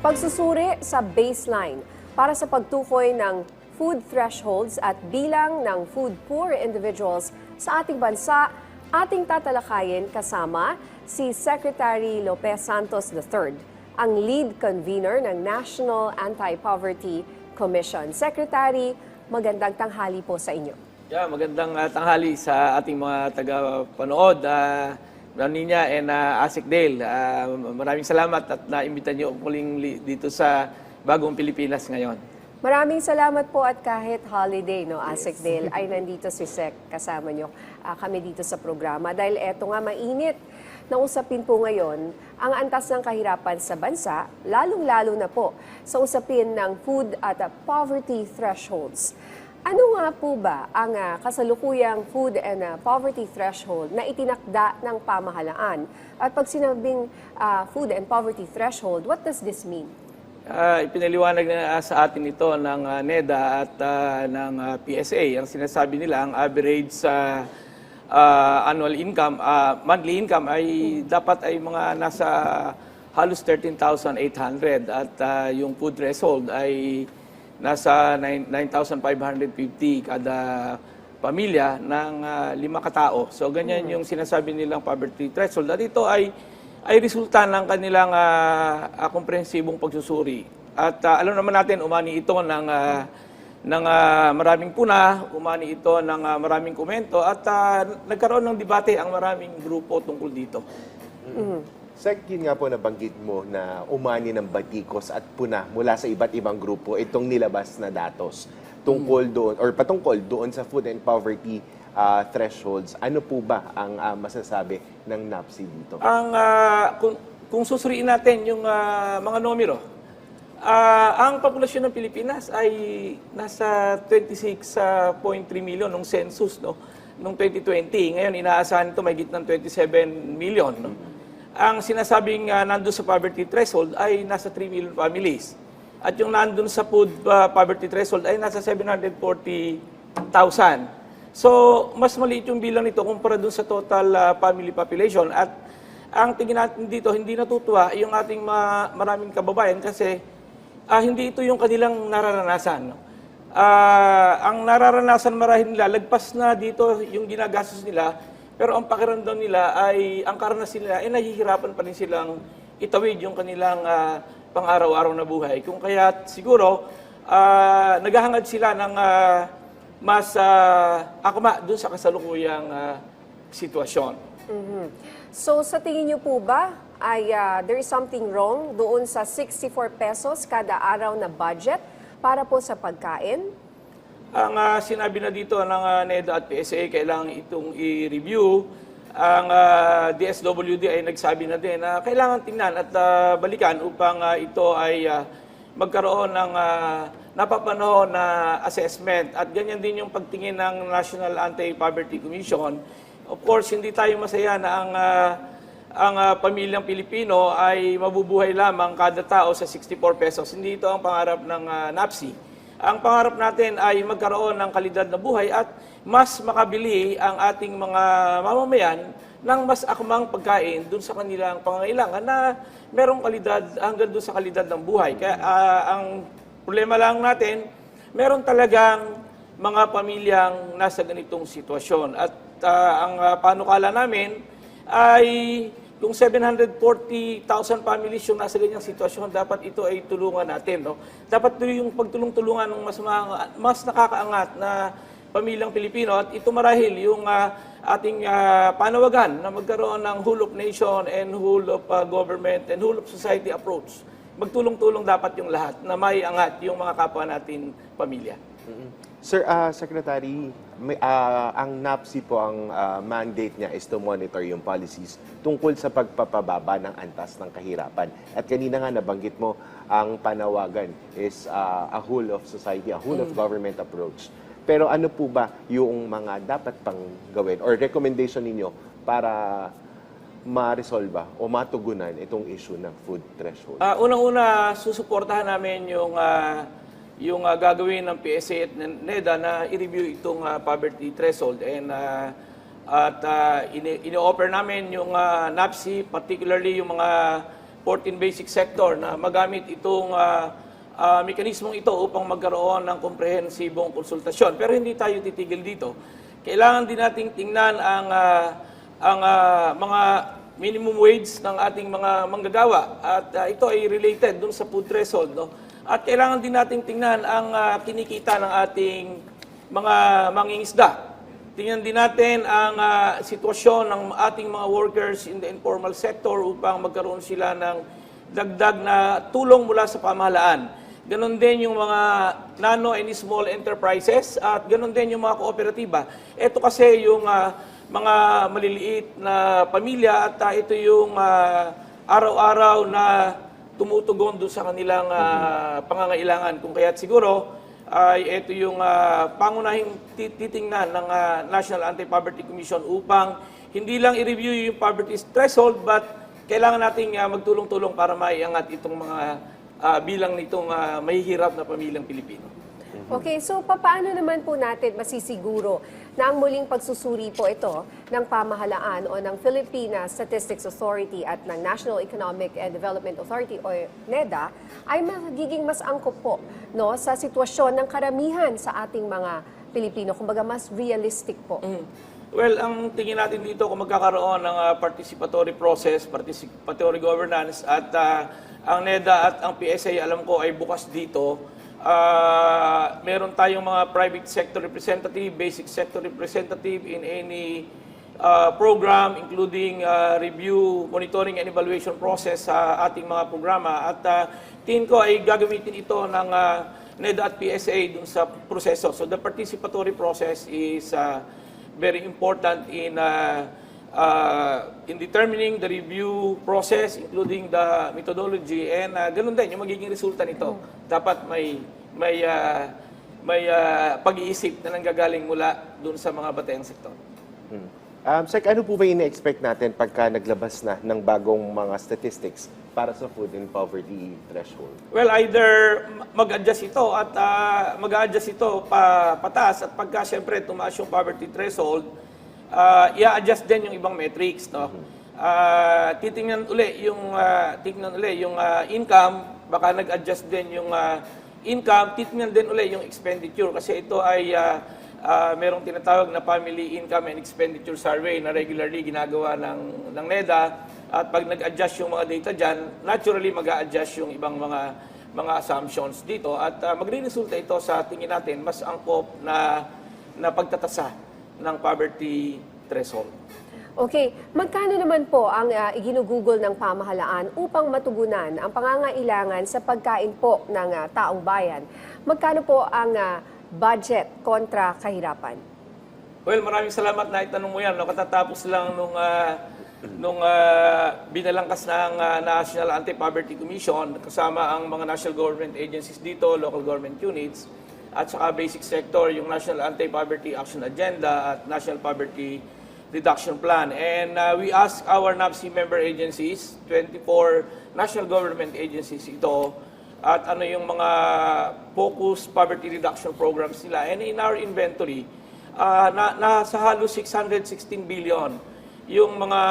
Pagsusuri sa baseline para sa pagtukoy ng food thresholds at bilang ng food poor individuals sa ating bansa, ating tatalakayin kasama si Secretary Lopez Santos III, ang lead convener ng National Anti-Poverty Commission. Secretary, magandang tanghali po sa inyo. Yeah, magandang uh, tanghali sa ating mga taga-panood. Uh, Ninya and uh, Asik Dale, uh, maraming salamat at naimbita niyo muling li- dito sa Bagong Pilipinas ngayon. Maraming salamat po at kahit holiday, no, Asik Dale, ay nandito si Sec kasama nyo ah, kami dito sa programa. Dahil eto nga, mainit na usapin po ngayon ang antas ng kahirapan sa bansa, lalong-lalo na po sa usapin ng food at poverty thresholds. Ano nga po ba ang ah, kasalukuyang food and ah, poverty threshold na itinakda ng pamahalaan? At pag sinabing ah, food and poverty threshold, what does this mean? Uh, ipinaliwanag na uh, sa atin ito ng uh, NEDA at uh, ng uh, PSA. Ang sinasabi nila, ang average sa uh, annual income, uh, monthly income ay dapat ay mga nasa halos 13,800 at uh, yung food threshold ay nasa 9 9,550 kada pamilya ng uh, lima katao. So ganyan yung sinasabi nilang poverty threshold. At ito ay ay resulta ng kanilang uh, uh, komprehensibong pagsusuri. At uh, alam naman natin, umani ito ng, uh, ng uh, maraming puna, umani ito ng uh, maraming komento, at uh, nagkaroon ng debate ang maraming grupo tungkol dito. Sec, yun nga po nabanggit mo na umani ng batikos at puna mula sa iba't ibang grupo itong nilabas na datos tungkol doon or patungkol doon sa food and poverty ah, thresholds. Ano po ba ang ah, masasabi ng NAPSI dito? Ang ah, kung, kung susuriin natin yung ah, mga numero, ah, ang populasyon ng Pilipinas ay nasa 26.3 million nung census no nung 2020. Ngayon inaasahan ito may ng 27 million no. Ang sinasabing ah, nandun sa poverty threshold ay nasa 3 million families. At yung nandun sa food ah, poverty threshold ay nasa 740,000. So, mas maliit yung bilang nito kumpara dun sa total ah, family population. At ang tingin natin dito, hindi natutuwa yung ating ma- maraming kababayan kasi ah, hindi ito yung kanilang nararanasan. Ah, ang nararanasan marahil nila, lagpas na dito yung ginagastos nila, pero ang pakiramdam nila ay, ang karanasan nila, ay nahihirapan pa rin silang itawid yung kanilang ah, pang-araw-araw na buhay. Kung kaya siguro, ah, naghahangad sila ng ah, mas uh, akma dun sa kasalukuyang ah, sitwasyon. Mhm. So sa tingin niyo po ba ay ah, there is something wrong doon sa 64 pesos kada araw na budget para po sa pagkain? Ang ah, sinabi na dito ng ah, NEDA at PSA, kailangan itong i-review. Ang ah, DSWD ay nagsabi na din na kailangan tingnan at ah, balikan upang ah, ito ay ah, magkaroon ng uh, napapanahon na assessment. At ganyan din yung pagtingin ng National Anti-Poverty Commission. Of course, hindi tayo masaya na ang ah, ang ah, pamilyang Pilipino ay mabubuhay lamang kada tao sa 64 pesos. Hindi ito ang pangarap ng ah, NAPSI. Ang pangarap natin ay magkaroon ng kalidad na buhay at mas makabili ang ating mga mamamayan ng mas akmang pagkain dun sa kanilang pangangailangan na merong kalidad hanggang dun sa kalidad ng buhay. Kaya ah, ang problema lang natin, meron talagang mga pamilyang nasa ganitong sitwasyon. At ah, ang ah, panukala namin ay kung 740,000 families yung nasa ganyang sitwasyon, dapat ito ay tulungan natin. No? Dapat ito yung pagtulong-tulungan ng mas, mas nakakaangat na pamilyang Pilipino at ito marahil yung ah, ating ah, panawagan na magkaroon ng whole of nation and whole of ah, government and whole of society approach. Magtulong-tulong dapat yung lahat na may angat yung mga kapwa natin pamilya. Sir, ah, Secretary, may, ah, ang NAPSI po, ang ah, mandate niya is to monitor yung policies tungkol sa pagpapababa ng antas ng kahirapan. At kanina nga nabanggit mo, ang panawagan is ah, a whole of society, a whole of government approach. Pero ano po ba yung mga dapat pang gawin or recommendation ninyo para ma-resolve o matugunan itong issue ng food threshold? Ah, unang-una, susuportahan namin yung ah, yung ah, gagawin ng PSA at NEDA na i-review itong ah, poverty threshold and ah, at ini- ini-offer namin yung ah, NAPSI, particularly yung mga 14 basic sector na magamit itong ah, ah, mekanismong ito upang magkaroon ng komprehensibong konsultasyon. Pero hindi tayo titigil dito. Kailangan din nating tingnan ang ah, ang ah, mga minimum wage ng ating mga manggagawa at ah, ito ay related dun sa food threshold no at kailangan din nating tingnan ang ah, kinikita ng ating mga mangingisda tingnan din natin ang ah, sitwasyon ng ating mga workers in the informal sector upang magkaroon sila ng dagdag na tulong mula sa pamahalaan Ganon din yung mga nano and small enterprises at ganon din yung mga kooperatiba. Ito kasi yung ah, mga maliliit na pamilya at ah, ito yung ah, araw-araw na tumutugon doon sa kanilang ah, pangangailangan. Kung kaya't siguro ay ito yung ah, pangunahing ti- titingnan ng ah, National Anti-Poverty Commission upang hindi lang i-review yung poverty threshold but kailangan nating ah, magtulong-tulong para maiangat itong mga ah, bilang nitong ah, mahihirap na pamilyang Pilipino. Okay, so papaano naman po natin masisiguro na ang muling pagsusuri po ito ng pamahalaan o ng Philippine Statistics Authority at ng National Economic and Development Authority o NEDA ay magiging mas angkop po no, sa sitwasyon ng karamihan sa ating mga Pilipino, kumbaga mas realistic po. Well, ang tingin natin dito kung magkakaroon ng ah, participatory process, participatory governance at ah, ang NEDA at ang PSA alam ko ay bukas dito. Ah, meron tayong mga private sector representative, basic sector representative in any ah, program including ah, review, monitoring and evaluation process sa ating mga programa at uh, tingin ko ay gagamitin ito ng ah, NEDA at PSA dun sa proseso. So the participatory process is ah, very important in uh, uh, in determining the review process, including the methodology, and uh, ganun din yung magiging resulta nito. Dapat may may uh, may uh, pag-iisip na nanggagaling mula dun sa mga batayang sektor. Hmm. Um, Sec, ano po ba ine-expect natin pagka naglabas na ng bagong mga statistics para sa food and poverty threshold? Well, either mag-adjust ito at uh, mag-adjust ito pa pataas at pagka siyempre tumaas yung poverty threshold, uh, i-adjust din yung ibang metrics, no? Uh, titingnan uli yung uh, tingnan uli yung uh, income, baka nag-adjust din yung uh, income, titingnan din uli yung expenditure kasi ito ay uh, uh, merong tinatawag na Family Income and Expenditure Survey na regularly ginagawa ng, ng NEDA. At pag nag-adjust yung mga data dyan, naturally mag adjust yung ibang mga mga assumptions dito. At uh, magre-resulta ito sa tingin natin mas angkop na na pagtatasa ng poverty threshold. Okay, magkano naman po ang uh, iginugugol ng pamahalaan upang matugunan ang pangangailangan sa pagkain po ng ah, taong bayan? Magkano po ang ah, budget kontra kahirapan? Well, maraming salamat na itanong mo yan. No? Katatapos lang nung, ah, nung ah, binalangkas ng ah, National Anti-Poverty Commission kasama ang mga national government agencies dito, local government units, at saka basic sector, yung National Anti-Poverty Action Agenda at National Poverty Reduction Plan. And ah, we ask our NAPSI member agencies, 24 national government agencies ito, at ano yung mga focused poverty reduction programs nila. And in our inventory, ah, na, nasa halos 616 billion yung mga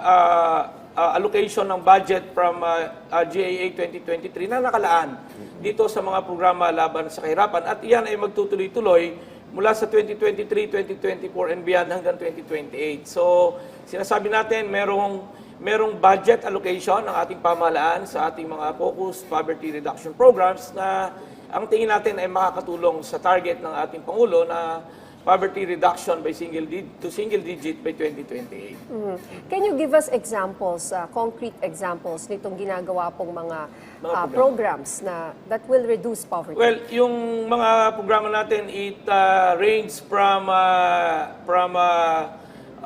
ah, ah, allocation ng budget from ah, ah, GAA 2023 na nakalaan dito sa mga programa laban sa kahirapan. At iyan ay magtutuloy-tuloy mula sa 2023, 2024 and beyond hanggang 2028. So, sinasabi natin merong merong budget allocation ng ating pamahalaan sa ating mga focused poverty reduction programs na ang tingin natin ay makakatulong sa target ng ating Pangulo na poverty reduction by single to single digit by 2028. Mhm. Can you give us examples, uh, concrete examples nitong ginagawa pong mga, Mga uh, programs na that will reduce poverty? Well, yung mga programa natin, it uh, range from uh, from uh,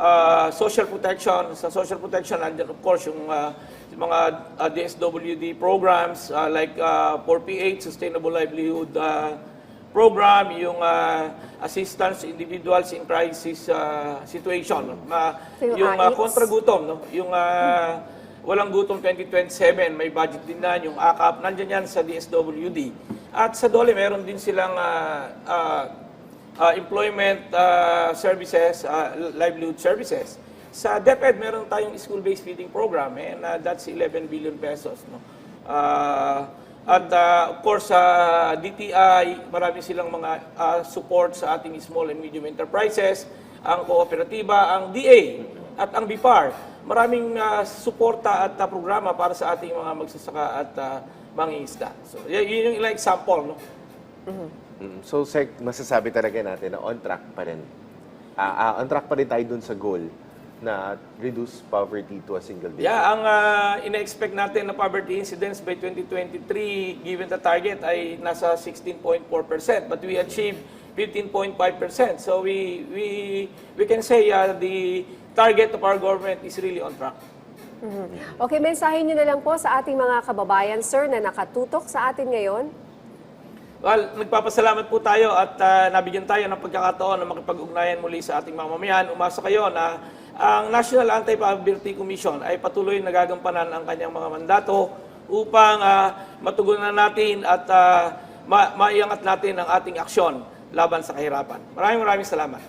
uh, social protection. Sa social protection, andyan of course yung uh, mga uh, DSWD programs uh, like uh, 4P8, Sustainable Livelihood uh, Program, yung uh, assistance individuals in crisis uh, situation. Ma, So yung uh, kontra gutom, no? yung uh, walang gutom 2027, may budget din na, yung AKAP, nandyan yan sa DSWD. At sa DOLE, meron din silang uh, uh, uh, employment uh, services, uh, livelihood services. Sa DepEd, meron tayong school-based feeding program and uh, that's 11 billion pesos. No? Uh, at uh, of course, sa DTI, marami silang mga uh, support sa ating small and medium enterprises, ang kooperatiba, ang DA at ang BIPAR. Maraming uh, suporta at uh, programa para sa ating mga magsasaka at uh, mangingisda. So, yun yung ilang example. No? Mm, So, Sec, masasabi talaga natin na on track pa rin. Ah, ah, on track pa rin tayo dun sa goal na reduce poverty to a single digit. Yeah, ang uh, ina-expect natin na poverty incidence by 2023, given the target, ay nasa 16.4%. But we achieved 15.5%. So we we we can say uh, the target of our government is really on track. Okay, mensahe nyo na lang po sa ating mga kababayan, sir, na nakatutok sa atin ngayon. Well, nagpapasalamat po tayo at uh, nabigyan tayo ng pagkakataon na makipag-ugnayan muli sa ating mamamayan. Umasa kayo na ang National Anti-Poverty Commission ay patuloy na gagampanan ang kanyang mga mandato upang uh, matugunan natin at uh, ma- maiangat natin ang ating aksyon laban sa kahirapan. Maraming maraming salamat.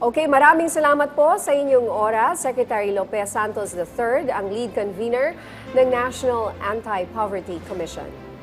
Okay, maraming salamat po sa inyong oras. Secretary Lopez Santos III, ang lead convener ng National Anti-Poverty Commission.